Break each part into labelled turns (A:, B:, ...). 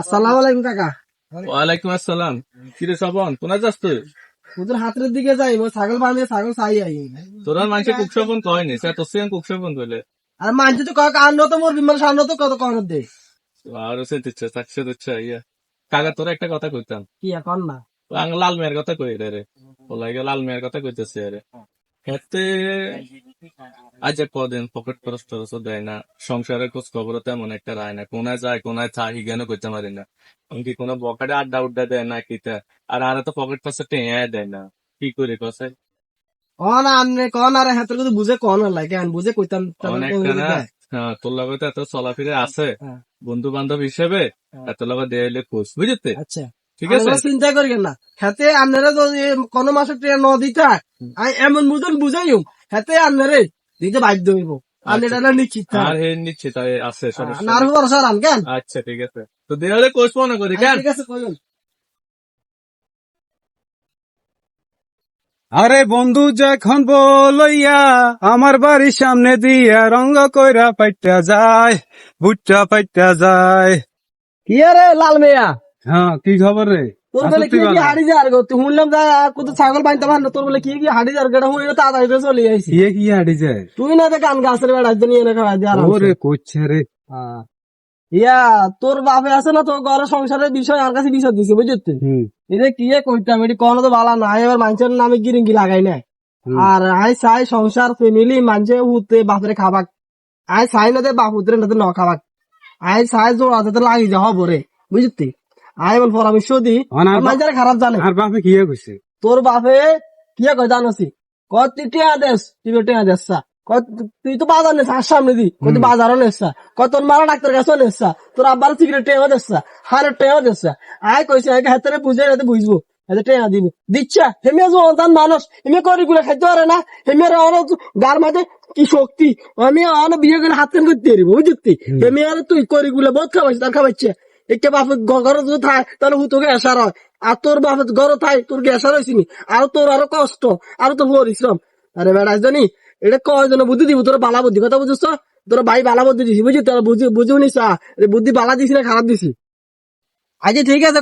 A: আসসালামু আলাইকুম কাকা।
B: ওয়ালাইকুম আসসালাম। কিরে সবন কোনায় যাস তুই?
A: ওদের হাতের দিকে যাই মই ছাগল বাঁধিয়ে ছাগল চাই আই।
B: তোরা মানুষে কুকসপন কয়নি সে তোর সঙ্গে কুকসপন করলে
A: আর মানছে তো কাকা আন্ন তো মোর বিমান সান্ন তো কত কন দে?
B: আর সে দিচ্ছে সাকসে দিচ্ছে ইয়া। কাকা তোরা একটা কথা কইতাম।
A: কি এখন না?
B: লাল মেয়ের কথা কই রে রে? ওলাই লাল মেয়ের কথা কইতেছে হেতে আজ কদিন পকেট খরচ টরচ দেয় না। সংসারের খোঁজ খবর তেমন একটা রায় না। কোনায় যায় কোনায় চা হিগানো করতে পারি না? এমনকি কোনো বকাটে আড্ডা উড্ডা দেয় না কিতা আর আর তো পকেট পাশে টেঁয়া দেয় না। কি করে কসে?
A: কন আনরে কন আর হাতের কথা বুঝে কন লাগে। আন বুঝে কইতাম
B: হ্যাঁ তোর এত চলাফিরে আছে।
A: হ্যাঁ।
B: বন্ধু বান্ধব হিসেবে
A: হ্যাঁ।
B: এত লগে দেয়ালে খুশ বুঝতে
A: আচ্ছা।
B: ঠিক আছে?
A: চিন্তা করিয়েন না। হাতে আপনারা যদি কোন মাসে ট্রেন ন দিতে হয়, এমন বুঝেন বুঝাইও হাতে আপনারে দিতে বাধ্য হইব। আপনারা না নিশ্চিত
B: আর হে নিচ্ছে আছে সমস্যা
A: আর ভরসা রান কেন?
B: আচ্ছা ঠিক আছে। তো দেয়ালে কোষ করি কেন?
A: ঠিক আছে কইন
C: আরে বন্ধু যখন বলইয়া আমার বাড়ির সামনে দিয়া রঙ্গ কইরা পাইটা যায় ভুট্টা পাইটা যায়।
A: কি রে লাল মেয়া?
C: হ্যাঁ কি খবর রে?
A: তোর
C: আছো
A: বলে কি কি হাড়ি যার গো? তুই শুনলাম যা কত ছাগল পার তোর বলে কি কি হাড়ি যার গেটা তো চলে আইছি
C: ইয়ে কি হাঁটি যায়
A: তুই না গান গাছের বেড়া নিয়ে না খাওয়া
C: ওরে রে।
A: ইয়া তোর বাপে আছে না তোর ঘরের সংসারের বিষয় আর কাছে বিষয় দিছে এটা কি কইতাম এটি কোনো তো ভালো না এবার মানুষের নামে গিরিঙ্গি লাগাই না। আর আই চাই সংসার ফ্যামিলি মানুষে উঠতে বাপরে খাবাক। আই চাই না দে বাপ উতরে না ন খাবাক। আই চাই জোড়া যাতে লাগি যা হব রে বুঝলি আই বল পরামর্শ দি
C: বা-
A: খারাপ জানে।
C: আর বাপে কি কইছে?
A: তোর বাপে কি কয় জানোসি? ক তুই টিয়া দেস তুই টিয়া তো বাজার নেস আর সামনে দি। ক তুই বাজারও নেসা ক তোর মারা ডাক্তার তোর আব্বার সিগারেট টেও দেসা হারে টেও দেসা আয় কইছে আগে হাতে বুঝে হাতে বুঝব। হাতে টেয়া দিব। দিচ্ছা হেমিয়া যে অন্তান মানুষ হেমিয়া করি গুলা খাইতে পারে না? হেমিয়ার অনেক গার মাঝে কি শক্তি? আমি অনেক বিয়ে করে হাত কান করতে পারিব বুঝতি হেমিয়ার তুই করি গুলা বহুত খাবাইছে তার খাবাইছে একে বাপ ঘরে যদি তাহলে হু তোকে এসার হয়। আর তোর বাপ ঘরে থাই তোর গ্যাসার হয়েছিনি? আর তোর আরও কষ্ট, আর তোর পরিশ্রম। আরে বেড়া, জানি, এটা কয় বুদ্ধি দিব, তোর বালা বুদ্ধি, কথা বুঝছ? তোর ভাই বালা বুদ্ধি দিছি, বুঝলি? তোর বুঝি, বুঝিও নি বুদ্ধি বালা দিছি না খারাপ দিছি? আচ্ছা ঠিক আছে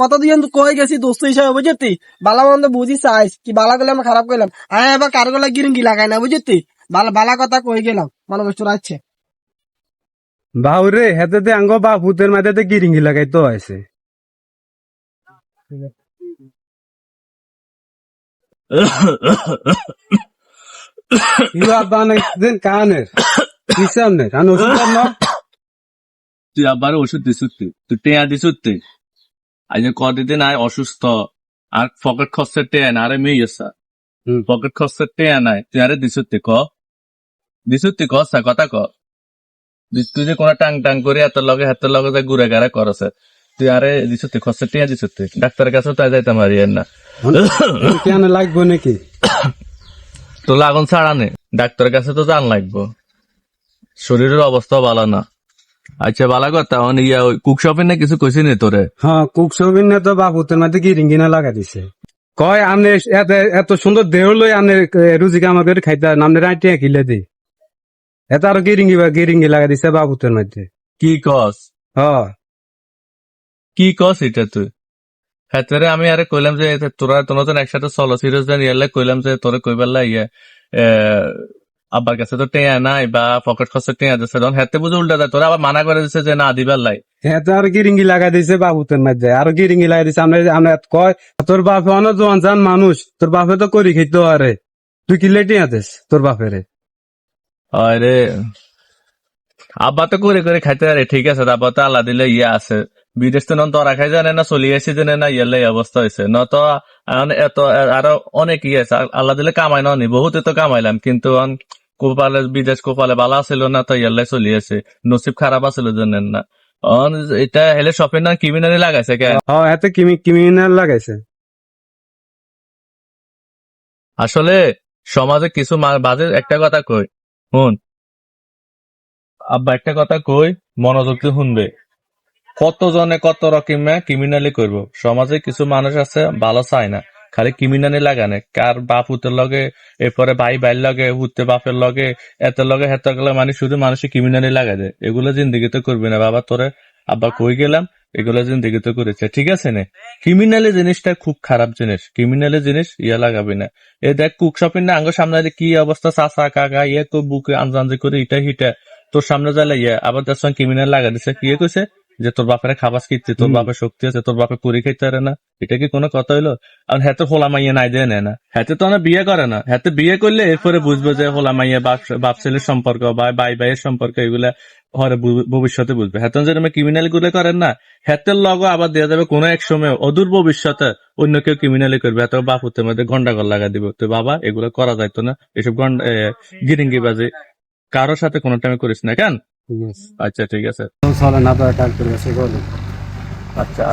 A: কত দিয়ে কয়ে গেছি, দোস্ত হিসাবে বুঝতি বালা মন্দ বুঝি চাইস, কি বালা করলে আমরা খারাপ করলাম? আমি এবার কারও গলা গিরিঙ্গি লাগাই না বুঝতি বালা বালা কথা কয়ে গেলাম, মনে কষ্ট রাখছে
C: বাউরে হেতে দে আঙ্গ বাপুতের মাঝে গিরিঙ্গি লাগাই তো আছে কানের ওষুধ
B: তুই আবার ওষুধ দিছুতি তুই টেয়া দিছুতি। আজ কদিন আয় অসুস্থ আর পকেট খরচের টেয়া না আরে মেয়ে আসা পকেট খরচের টেয়া নাই তুই আরে দিছুতি ক। দিছুতি ক কথা ক। তুই- যে কোন টাং টাং করে এত লগে হাত লগে যা ঘুরে গাড়া করছে তুই আরে দিছুতি খরচের টেয়া দিছুতি ডাক্তারের কাছে তাই যাইতে পারি না।
C: কেন লাগবো নাকি?
B: তো লাগন ছাড়া নে। ডাক্তারের কাছে তো জান লাগবো। শরীরের অবস্থা ভালো না। আচ্ছা ভালো কথা অন ইয়া ওই কুক শপে না কিছু কইছি নি তোরে?
C: হ্যাঁ কুক সবিন না তো বাপুতের মাঝে গিরিঙ্গি না লাগা দিছে। কয় আমনে এত সুন্দর দেহ লই আমনে রুজি কামার করে খাইতে নামনে রাইটিয়া কিলে দি। এত আর গিরিঙ্গি বা গিরিঙ্গি লাগা দিছে বাপুতের মধ্যে।
B: কি কস?
C: হ্যাঁ
B: কি কস এটা তুই? হেতরে আমি আরে কইলাম যে তোরা তোরা তো একসাথে চলো সিরিয়াস দেন ইয়ালে কইলাম যে তোরে কইবাল্লা ইয়ে আব্বার কাছে তো টেয়া নাই বা পকেট খরচে টেয়া দিছে তখন হেতে বুঝে উল্টা দেয় তোরা আবার মানা করে দিছে যে না দিবার লাই।
C: এত আর গিরিঙ্গি লাগা দিছে বাপুতের মধ্যে আর গিরিঙ্গি লাগা দিছে। আমরা আমরা কয় তোর বাপে অনেক জোয়ান জান মানুষ তোর বাপে তো করি খাইতে আরে। তুই কি লেটিয়া দিস তোর বাপেরে?
B: আরে আব্বা তো করে করে খাইতে পারে ঠিক আছে আব্বা তো আল্লাহ দিলে ইয়ে আছে। বিদেশ তো নন তোরা খাই জানে না চলি আসি জানে না ইয়ালে অবস্থা হয়েছে ন তো এত আরও অনেক ইয়ে আছে আল্লাহ দিলে কামাই ননি বহুতে তো কামাইলাম কিন্তু কোপালে বিদেশ কোপালে ভালো আছিল না তো ইয়ালে চলি আছে নসিব খারাপ আছিল জানেন না। অন এটা হেলে শপের না কিমিনারি লাগাইছে কে?
C: হ্যাঁ এত কিমি কিমিনাল লাগাইছে।
B: আসলে সমাজে কিছু বাজে একটা কথা কই শুন। আব্বা, একটা কথা কই, মনোযোগ দিয়ে শুনবে। কত জনে কত রকমে ক্রিমিনালি করব? সমাজে কিছু মানুষ আছে, ভালো চায় না। খালি ক্রিমিনালি লাগানে কার বাপ হুতের লগে, এরপরে ভাই ভাইয়ের লগে হুতে বাপের লগে এত লগে হেত গেলে মানে শুধু মানুষের ক্রিমিনালি লাগা দেয়। এগুলো জিন্দিগিতে করবি না। বাবা, তোরে আব্বা কই গেলাম? এগুলো তো করেছে। ঠিক আছে না? ক্রিমিনালে জিনিসটা খুব খারাপ জিনিস। ক্রিমিনালে জিনিস ইয়া লাগাবি না। এ দেখ, কুক শপিং না আঙ্গ সামনে কি অবস্থা? চাচা, কাকা ইয়ে তো বুকে আনজানজি করে ইটা হিটা তোর সামনে যা ইয়ে আবার তার সঙ্গে ক্রিমিনাল লাগা দিছে। কি কইছে? যে তোর বাপের খাবাস কিচ্ছে তোর বাপের শক্তি আছে তোর বাপে পুরি খাইতে পারে না। এটা কি কোনো কথা হইল? আর হাতে হোলা মাইয়া নাই দেয় নেয় না। হাতে তো না বিয়ে করে না। হাতে বিয়ে করলে এরপরে বুঝবে যে হোলা মাইয়া বাপ বাপ ছেলের সম্পর্ক বা ভাই ভাইয়ের সম্পর্ক এগুলা হরে ভবিষ্যতে বুঝবে। হাতে যেরকম ক্রিমিনালগুলো করেন না। হাতের লগো আবার দেওয়া যাবে কোনো এক সময় অদূর ভবিষ্যতে অন্য কেউ ক্রিমিনালি করবে। এত বাপ হতে মধ্যে গন্ডাগল লাগা দিবে। তো বাবা এগুলো করা যাইতো না। এসব গন্ড গিরিঙ্গি বাজে কারোর সাথে কোনো টাইমে করিস না কেন? আচ্ছা ঠিক আছে।
C: চলে না তো কাজ করে গেছে বলে
B: আচ্ছা।